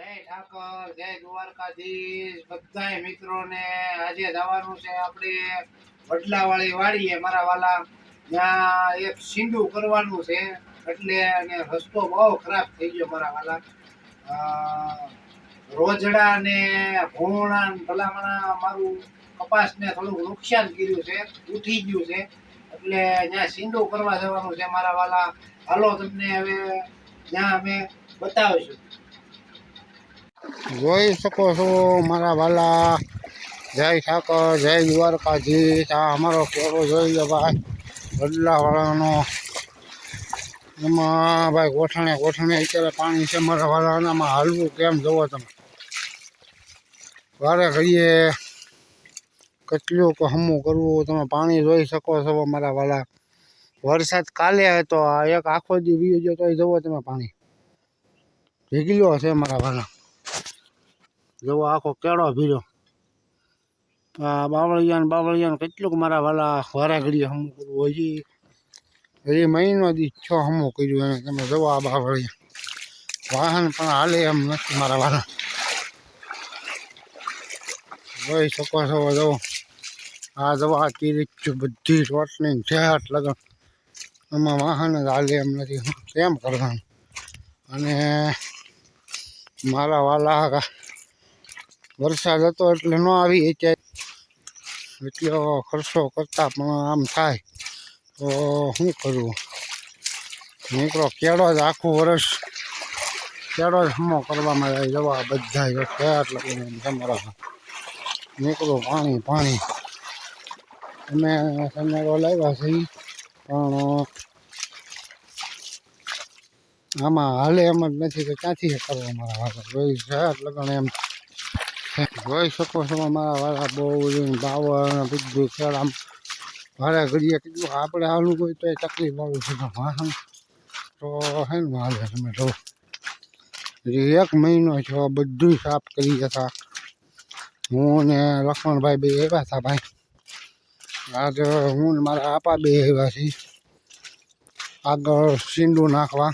જય ઠાકર, જય દ્વારકાધીશ. બધાય મિત્રોને આજે જવાનું છે આપણે વડલાવાળી વાડીએ, મારા વાલા. ત્યાં એક સિંધુ કરવાનું છે, એટલે અને રસ્તો બહુ ખરાબ થઈ ગયો મારા વાલા. રોજડા ને ભૂણા ભલામણા મારું કપાસને થોડુંક નુકસાન કર્યું છે, ઉઠી ગયું છે. એટલે ત્યાં સિંધુ કરવા જવાનું છે મારા વાલા. હાલો તમને હવે ત્યાં અમે બતાવીશું. જોઈ શકો છો મારા વાલા. જય ઠાકર, જય દ્વારકાજી આ અમારો ફેરો જોઈ લો ભાઈ. બદલાવાળાનો એમાં ભાઈ ગોઠણે ગોઠણે અત્યારે પાણી છે મારા અને હાલવું કેમ જોવો તમે? વારે ઘડીએ કેટલું કે હમું કરવું, તમે પાણી જોઈ શકો છો મારા વાલા. વરસાદ કાલે હતો. એક આખો દી વીજો તો જુઓ તમે પાણી. ભેગીલો છે મારા વાલા. જેવો આખો કેળો ભીરો આ બાવળિયા ને બાવળિયા કેટલુંક મારા વાલા વારા ઘડીએ હમું કરવું હજી હજી મહિનો દી છ હમું કર્યું એને. તમે જવો આ બાવળિયા. વાહન પણ હાલે એમ નથી મારા વાલા. જોઈ શકો છો, જવો. આ દવા તીરીચ્યું બધી રોટની ઝેટ લગન. એમાં વાહન જ હાલે એમ નથી. કેમ કરવાનું? અને મારા વાલા વરસાદ હતો એટલે ન આવી અત્યારે એટલો ખર્ચો કરતા પણ આમ થાય. તો શું કરવું? નીકળો. કેળો જ આખું વર્ષ કેળો જ હમો કરવામાં જાય જવા બધા લગીને તમારા નીકળો પાણી પાણી. અમે સનેડો લાવ્યા છીએ પણ આમાં હાલે એમ જ નથી કે ક્યાંથી કરવા મારા વાળા જોઈ શહેર લગણ એમ. જોઈ શકો છો મારા વાળા બહુ બાવળ બધું ખેડ આમ ભારે ઘડીએ કીધું, આપણે હાલું કોઈ તો તકલીફ વાળું છે. વાહન તો હે ને વાલે તમે જો એક મહિનો છો બધું સાફ કરી હતા હું ને લક્ષ્મણભાઈ બે આવ્યા હતા ભાઈ. આજે હું ને મારા આપા બે આવ્યા છીએ. આગળ સીંડું નાખવા.